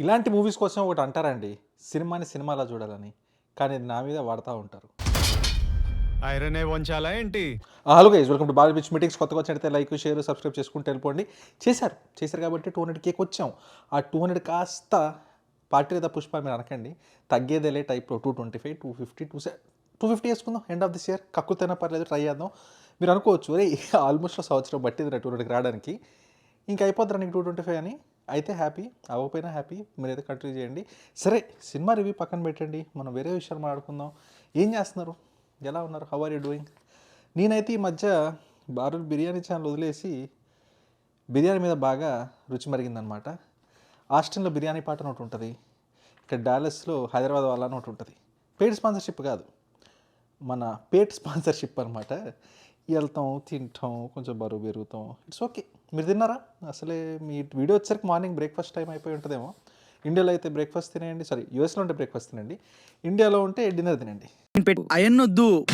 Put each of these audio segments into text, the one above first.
ఇలాంటి మూవీస్ కోసం ఒకటి అంటారండి సినిమాని సినిమాలా చూడాలని. కానీ నా మీద వాడుతూ ఉంటారు. ఐరనే వంచాలా ఏంటి? Hello guys welcome to ball pitch meetings కొత్తగా వచ్చినట్లయితే లైక్ షేర్ సబ్స్క్రైబ్ చేసుకుంటూ వెళ్ళిపోండి. చేశారు చేశారు కాబట్టి టూ హండ్రెడ్ కేక్ వచ్చాం. ఆ టూ హండ్రెడ్ కాస్త పార్టీ లేదా పుష్ప మీరు అనకండి తగ్గేదేలే టైప్లో two twenty five two fifty two two fifty వేసుకుందాం ఎండ్ ఆఫ్ దిస్ ఇయర్ కక్కుతైనా పర్లేదు ట్రై చేద్దాం. మీరు అనుకోవచ్చు అరే ఆల్మోస్ట్ సంవత్సరం పట్టింది టూ హండ్రెడ్కి రావడానికి. ఇంకా అయిపోద్దిరా నీకు టూ ట్వంటీ ఫైవ్ అని? అయితే హ్యాపీ అవ్వకపోయినా హ్యాపీ మీరైతే కంటిన్యూ చేయండి. సరే సినిమా రివ్యూ పక్కన పెట్టండి మనం వేరే విషయాలు మాట్లాడుకుందాం. ఏం చేస్తున్నారు? ఎలా ఉన్నారు? హౌ ఆర్ యూ డూయింగ్ నేనైతే ఈ మధ్య బారుల్ బిర్యానీ ఛానల్ వదిలేసి బిర్యానీ మీద బాగా రుచి మరిగిందనమాట ఆస్టిన్లో బిర్యానీ పాట ఒకటి ఉంటుంది. ఇక్కడ డాలస్లో హైదరాబాద్ వాళ్ళ అని ఒకటి ఉంటుంది. పేడ్ స్పాన్సర్షిప్ కాదు. మన పేట్ స్పాన్సర్షిప్ అనమాట వెళ్తాం తింటాం కొంచెం బరువు పెరుగుతాం. ఇట్స్ ఓకే మీరు తిన్నారా? అసలే మీ వీడియో వచ్చేసరికి మార్నింగ్ బ్రేక్ఫాస్ట్ టైం అయిపోయి ఉంటుందేమో. ఇండియాలో అయితే బ్రేక్ఫాస్ట్ తినేయండి. సారీ యూఎస్లో ఉంటే బ్రేక్ఫాస్ట్ తినండి. ఇండియాలో ఉంటే డిన్నర్ తినండి. అయన్నొద్దు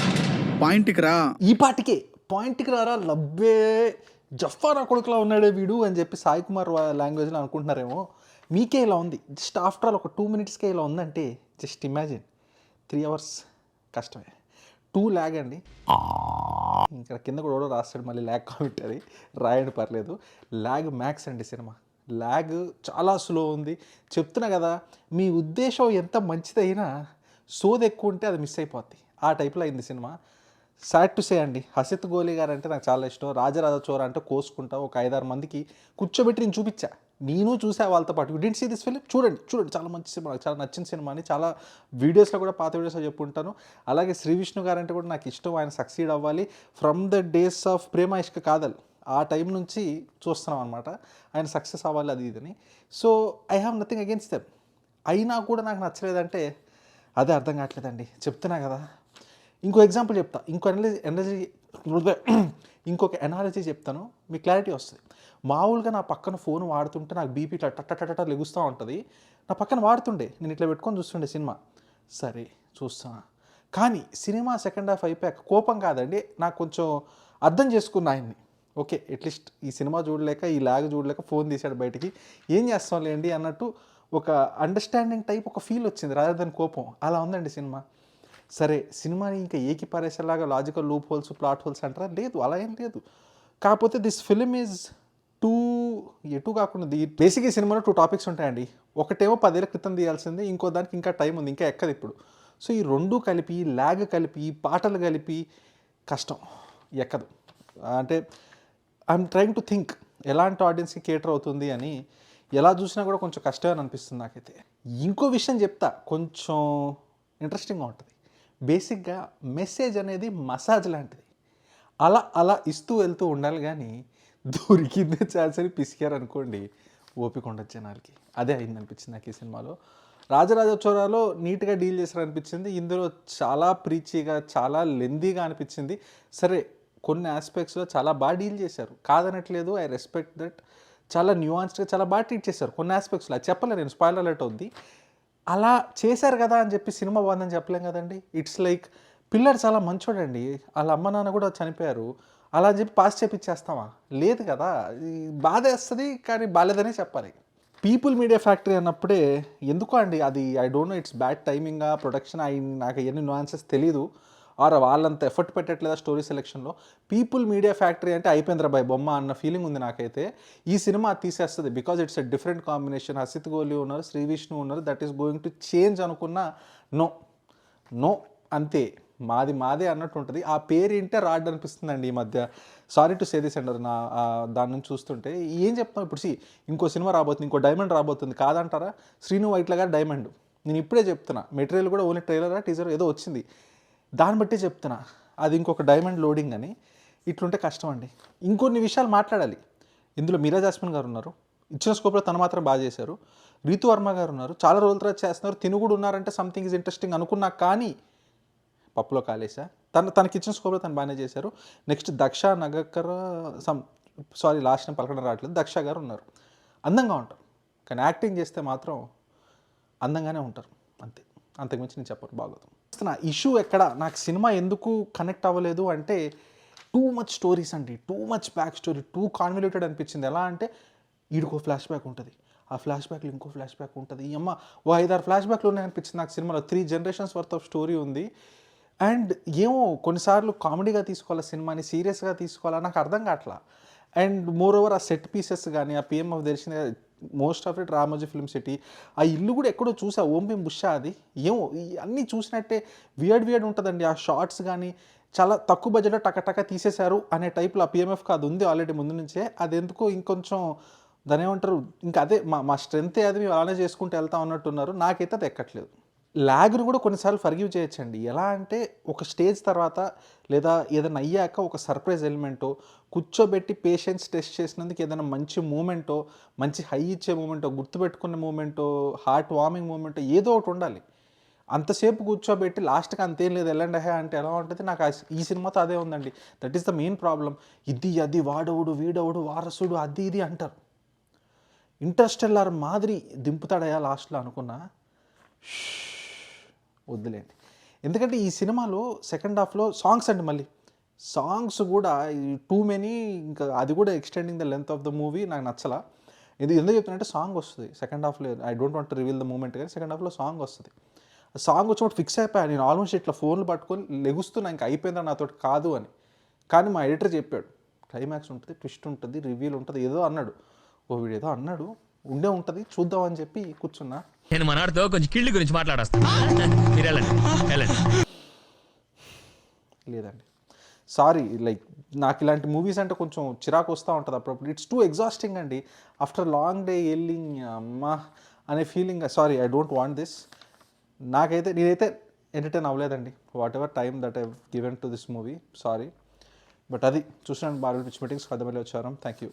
పాయింట్కి రా. ఈ పాటికే. పాయింట్కి రారా? లబ్బే. జఫారా కొడుకులా ఉన్నాడే వీడు అని చెప్పి సాయి కుమార్ లాంగ్వేజ్లో అనుకుంటున్నారేమో. మీకే ఇలా ఉంది. జస్ట్ ఆఫ్టర్ ఆల్ ఒక టూ మినిట్స్కే ఇలా ఉందంటే జస్ట్ ఇమాజిన్. త్రీ అవర్స్ కష్టమే. టూ ల్యాగ్ అండి. ఇక్కడ కింద కూడా రాస్తాడు మళ్ళీ ల్యాగ్ కామెంట్ అది. రాయండి పర్లేదు. ల్యాగ్ మ్యాక్స్ అండి సినిమా. ల్యాగ్ చాలా స్లో ఉంది. చెప్తున్నా కదా మీ ఉద్దేశం ఎంత మంచిదైనా సోది ఎక్కువ ఉంటే అది మిస్ అయిపోద్ది. ఆ టైప్లో అయింది సినిమా. సాడ్ టు సే అండి. హసిత్ గోలీ గారు అంటే నాకు చాలా ఇష్టం. రాజరాజ చోర అంటే కోసుకుంటా ఒక ఐదారు మందికి కూర్చోబెట్టి నేను చూపించా. నేను చూసా వాళ్ళతో పాటు డింట్ సీ దిస్ ఫిలిం చూడండి చూడండి. చాలా మంచి సినిమా నాకు చాలా నచ్చిన సినిమా అని చాలా వీడియోస్లో కూడా పాత వీడియోస్లో చెప్పుంటాను. అలాగే శ్రీ విష్ణు గారు అంటే కూడా నాకు ఇష్టం ఆయన సక్సీడ్ అవ్వాలి. ఫ్రమ్ ద డేస్ ఆఫ్ ప్రేమ ఇష్క కాదల్ ఆ టైం నుంచి చూస్తున్నాం అనమాట ఆయన సక్సెస్ అవ్వాలి అది ఇదని so I have nothing against them అయినా కూడా నాకు నచ్చలేదంటే అదే అర్థం కావట్లేదండి. చెప్తున్నా కదా. ఇంకో ఎగ్జాంపుల్ చెప్తా. ఇంకో ఎనర్జీ ఎనర్జీ ఇంకొక ఎనాలజీ చెప్తాను. మీ క్లారిటీ వస్తుంది. మామూలుగా నా పక్కన ఫోన్ వాడుతుంటే నాకు బీపీ ఇట్లా టట్టటట లెగుస్తూ ఉంటుంది. నా పక్కన వాడుతుండే. నేను ఇట్లా పెట్టుకొని చూస్తుండే సినిమా. సరే చూస్తున్నా కానీ సినిమా సెకండ్ హాఫ్ అయిపోయాక కోపం కాదండి. నాకు కొంచెం అర్థం చేసుకున్న ఆయన్ని. ఓకే అట్లీస్ట్ ఈ సినిమా చూడలేక ఈ లాగ్ చూడలేక ఫోన్ తీశాడు బయటికి. ఏం చేస్తాం లేండి అన్నట్టు ఒక అండర్స్టాండింగ్ టైప్ ఒక ఫీల్ వచ్చింది రాదర్ దాని కోపం. అలా ఉందండి సినిమా. సరే సినిమాని ఇంకా ఏకి పారేసేలాగా logical loopholes plot holes అంటారా? లేదు అలా ఏం లేదు. కాకపోతే దిస్ ఫిలిం ఈజ్ టూ ఎటు కాకుండా బేసిక్ ఈ సినిమాలో టూ టాపిక్స్ ఉంటాయండి. ఒకటేమో పదేళ్ళ క్రితం తీయాల్సింది ఇంకో దానికి ఇంకా టైం ఉంది ఇంకా ఎక్కదు ఇప్పుడు. సో ఈ రెండు కలిపి ల్యాగ్ కలిపి పాటలు కలిపి కష్టం ఎక్కదు. అంటే ఐఎమ్ ట్రయింగ్ టు థింక్ ఎలాంటి ఆడియన్స్కి కేటర్ అవుతుంది అని ఎలా చూసినా కూడా కొంచెం కష్టమే అనిపిస్తుంది నాకైతే. ఇంకో విషయం చెప్తా కొంచెం ఇంట్రెస్టింగ్గా ఉంటుంది. బేసిక్గా మెసేజ్ అనేది మసాజ్ లాంటిది. అలా అలా ఇస్తూ వెళ్తూ ఉండాలి కానీ దొరికిందే చాల్సని పిసికారనుకోండి అనుకోండి ఓపిక ఉండదు జనాలకి. అదే అయింది అనిపించింది నాకు ఈ సినిమాలో. రాజరాజ చోరాలో నీట్గా డీల్ చేశారు అనిపించింది ఇందులో చాలా ప్రీచీగా చాలా లెందీగా అనిపించింది. సరే కొన్ని ఆస్పెక్ట్స్లో చాలా బాగా డీల్ చేశారు. కాదనట్లేదు ఐ రెస్పెక్ట్ దట్ చాలా న్యూఆన్స్డ్గా చాలా బాగా ట్రీట్ చేశారు. కొన్ని ఆస్పెక్ట్స్లో చెప్పలే నేను స్పాయిల్ అలర్ట్ ఉంది అలా చేశారు కదా అని చెప్పి సినిమా బాగుందని చెప్పలేం కదండి. ఇట్స్ లైక్ పిల్లర్ చాలా మంచోడండి. వాళ్ళ అమ్మ నాన్న కూడా చనిపోయారు. అలా అని చెప్పి పాస్ చేపించేస్తామా లేదు కదా. బాధ వేస్తుంది కానీ బాలేదనే చెప్పాలి. పీపుల్ మీడియా ఫ్యాక్టరీ అన్నప్పుడే ఎందుకో అండి అది I don't know it's bad timing production అయి నాకు ఎన్ని nuances తెలీదు. ఆర్ వాళ్ళంత ఎఫర్ట్ పెట్టట్లేదా స్టోరీ సెలెక్షన్లో పీపుల్ మీడియా ఫ్యాక్టరీ అంటే అయిపోయిందిరా బాయ్ బొమ్మ అన్న ఫీలింగ్ ఉంది నాకైతే. ఈ సినిమా తీసేస్తుంది because it's a different combination Hasith Goli ఉన్నారు శ్రీ విష్ణు ఉన్నారు that is going to change అనుకున్న నో నో అంతే. మాది మాదే అన్నట్టు ఉంటుంది. ఆ పేరు ఏంటే రాడ్ అనిపిస్తుందండి ఈ మధ్య. సారీ టు సేది సెంటర్ నా దాని నుంచి చూస్తుంటే ఏం చెప్తాం ఇప్పుడు? సి ఇంకో సినిమా రాబోతుంది ఇంకో డైమండ్ రాబోతుంది కాదంటారా? శ్రీను వైట్ల గారు డైమండ్ నేను ఇప్పుడే చెప్తున్నా. మెటీరియల్ కూడా ఓన్లీ ట్రైలరా టీజర్ ఏదో వచ్చింది. దాన్ని బట్టి చెప్తున్నా. అది ఇంకొక డైమండ్ లోడింగ్ అని. ఇట్లుంటే కష్టం అండి. ఇంకొన్ని విషయాలు మాట్లాడాలి. ఇందులో మీరా జాస్మిన్ గారు ఉన్నారు. ఇచ్చిన స్కోప్లో తను మాత్రం బాగా చేశారు. రీతు వర్మ గారు ఉన్నారు. చాలా రోజుల తర్వాత చేస్తున్నారు. తిను కూడా ఉన్నారంటే సంథింగ్ ఇస్ ఇంట్రెస్టింగ్ అనుకున్నా కానీ పప్పులో కాలేసా? తను తనకి ఇచ్చిన స్కోప్లో తను బాగానే చేశారు. Next Daksha Nagarkar some sorry last నేను పలకడం రావట్లేదు. దక్ష గారు ఉన్నారు. అందంగా ఉంటారు. కానీ యాక్టింగ్ చేస్తే మాత్రం అందంగానే ఉంటారు. అంతే. అంతకుమించి నేను చెప్పను. బాగోదు. చేస్తున్న ఇష్యూ ఎక్కడ? నాకు సినిమా ఎందుకు కనెక్ట్ అవ్వలేదు అంటే టూ మచ్ స్టోరీస్ అండి. Too much back story too convoluted అనిపించింది. ఎలా అంటే ఈడికో ఫ్లాష్ బ్యాక్ ఉంటుంది. ఆ ఫ్లాష్ బ్యాక్లో ఇంకో ఫ్లాష్ బ్యాక్ ఉంటుంది. ఈ అమ్మ ఓ ఐదారు ఫ్లాష్ బ్యాక్లు ఉన్నాయనిపించింది నాకు సినిమాలో. Three generations worth of story ఉంది. అండ్ ఏమో కొన్నిసార్లు కామెడీగా తీసుకోవాలా సినిమాని సీరియస్గా తీసుకోవాలా నాకు అర్థం కావట్లా. అండ్ మోర్ ఓవర్ ఆ సెట్ పీసెస్ కానీ ఆ పిఎంఎఫ్ తెలిసిన most of it Ramoji film city. ఆ ఇల్లు కూడా ఎక్కడో చూసా ఓంబిం బుషా అది. ఏమో అన్నీ చూసినట్టే వియర్డ్ వియర్డ్ ఉంటుందండి. ఆ షార్ట్స్ కానీ చాలా తక్కువ బడ్జెట్లో టక తీసేశారు అనే టైప్లో ఆ పిఎంఎఫ్ కాదు ఉంది ఆల్రెడీ ముందు నుంచే. అది ఎందుకో ఇంకొంచెం దాని ఏమంటారు ఇంకా అదే మా మా స్ట్రెంతే అది మేము అలానే చేసుకుంటూ వెళ్తా ఉన్నట్టున్నారు నాకైతే అది ఎక్కట్లేదు. లాగ్ను కూడా కొన్నిసార్లు ఫర్గివ్ చేయొచ్చండి. ఎలా అంటే ఒక స్టేజ్ తర్వాత లేదా ఏదైనా అయ్యాక ఒక సర్ప్రైజ్ ఎలిమెంటో కూర్చోబెట్టి పేషెన్స్ టెస్ట్ చేసినందుకు ఏదైనా మంచి మూమెంటో మంచి హై ఇచ్చే మూమెంటో గుర్తుపెట్టుకునే మూమెంటో హార్ట్ వార్మింగ్ మూమెంటో ఏదో ఒకటి ఉండాలి. అంతసేపు కూర్చోబెట్టి లాస్ట్కి అంతేం లేదు వెళ్ళండి హే అంటే ఎలా ఉంటుంది? నాకు ఈ సినిమాతో అదే ఉందండి. That is the main problem ఇది అది వాడవుడు వీడవుడు వారసుడు అది ఇది అంటారు. ఇంటర్స్టెల్లార్ మాదిరి దింపుతాడయా లాస్ట్లో అనుకున్నా? వద్దులేండి. ఎందుకంటే ఈ సినిమాలో సెకండ్ హాఫ్లో సాంగ్స్ అండి మళ్ళీ. సాంగ్స్ కూడా టూ మెనీ ఇంకా అది కూడా extending the length of the movie నాకు నచ్చలా. ఇది ఎందుకు చెప్తున్నంటే సాంగ్ వస్తుంది. సెకండ్ హాఫ్లో I don't want reveal the moment కానీ సెకండ్ హాఫ్లో సాంగ్ వస్తుంది. ఆ సాంగ్ వచ్చినప్పుడు ఫిక్స్ అయిపోయా. నేను ఆల్మోస్ట్ ఇట్లా ఫోన్లు పట్టుకొని లెగుస్తున్నా ఇంకా అయిపోయిందా నాతో కాదు అని. కానీ మా ఎడిటర్ చెప్పాడు క్లైమాక్స్ ఉంటుంది ట్విస్ట్ ఉంటుంది రివ్యూలు ఉంటుంది ఏదో అన్నాడు. ఓ వీడు ఏదో అన్నాడు ఉండే ఉంటుంది చూద్దాం అని చెప్పి కూర్చున్నా. నేను మనవాడితో కొంచెం కిళ్ళి గురించి మాట్లాడేస్తాను మీరు వెళ్ళండి వెళ్ళండి. లేదండి. సారీ లైక్ నాకు ఇలాంటి మూవీస్ అంటే కొంచెం చిరాకు వస్తూ ఉంటుంది అప్పుడప్పుడు. ఇట్స్ టూ ఎగ్జాస్టింగ్ అండి. ఆఫ్టర్ లాంగ్ డే ఎల్లింగ్ అమ్మా అనే feeling sorry I don't want this నాకైతే నేనైతే ఎంటర్టైన్ అవ్వలేదండి. Whatever time that I given to this movie sorry but అది చూసినాను బార్బల్ పిచ్ మీటింగ్స్ కదమల్లి వచ్చారం. Thank you